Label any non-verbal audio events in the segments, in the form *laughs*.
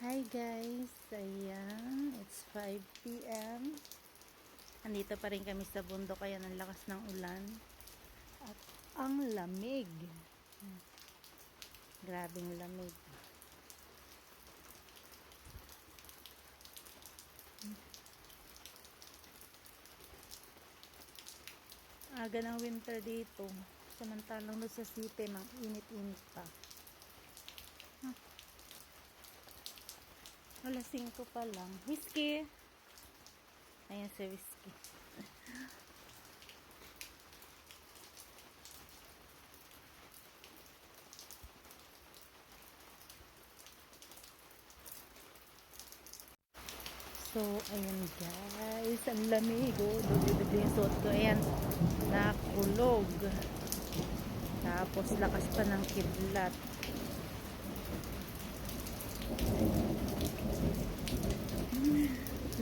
Hi guys, ayan, it's 5 p.m. Andito pa rin kami sa bundok kaya ang lakas ng ulan. At ang lamig. Grabing lamig. Aga ng winter dito. Samantalang doon sa city, mang init-init pa. 5 pa lang. Whiskey! Ayan si Whiskey. So, ayan guys. Ang lamig. Oh. Dodo yung suot ko. Ayan. Nakulog. Tapos, lakas pa ng kidlat.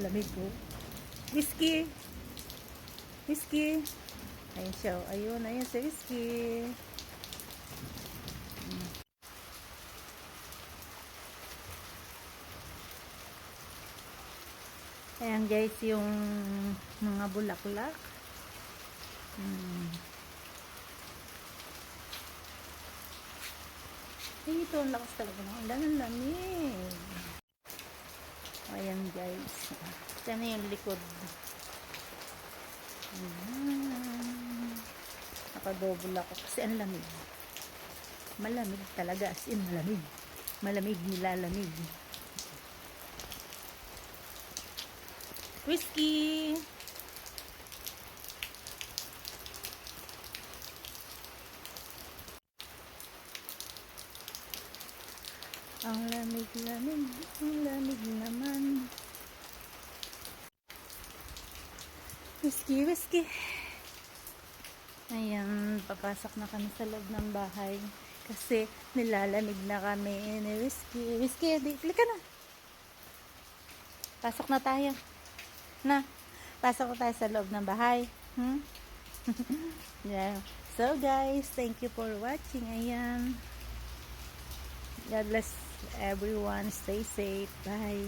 Lamig ko. Whiskey. Whiskey. Ayun siya. oh. Ayun, ayun si Whiskey. Mm. Ayan guys, yung mga bulaklak. Hmm. Ay, ito ang lakas talaga ng ulan. Ang lamig. Ayan guys. Ito na yung likod. Ayan. Nakadouble ako kasi ang lamig. Malamig talaga. As in malamig. Malamig nilalamig. Whiskey! Ang lamig-lamig, ang lamig naman. Whiskey, whiskey. Ayan, papasok na kami sa loob ng bahay. Kasi nilalamig na kami Whiskey. Whiskey, di, ka na. Pasok na tayo. Na, pasok tayo sa loob ng bahay. Hmm? *laughs* yeah. So guys, thank you for watching. Ayan. God bless everyone. Stay safe. Bye.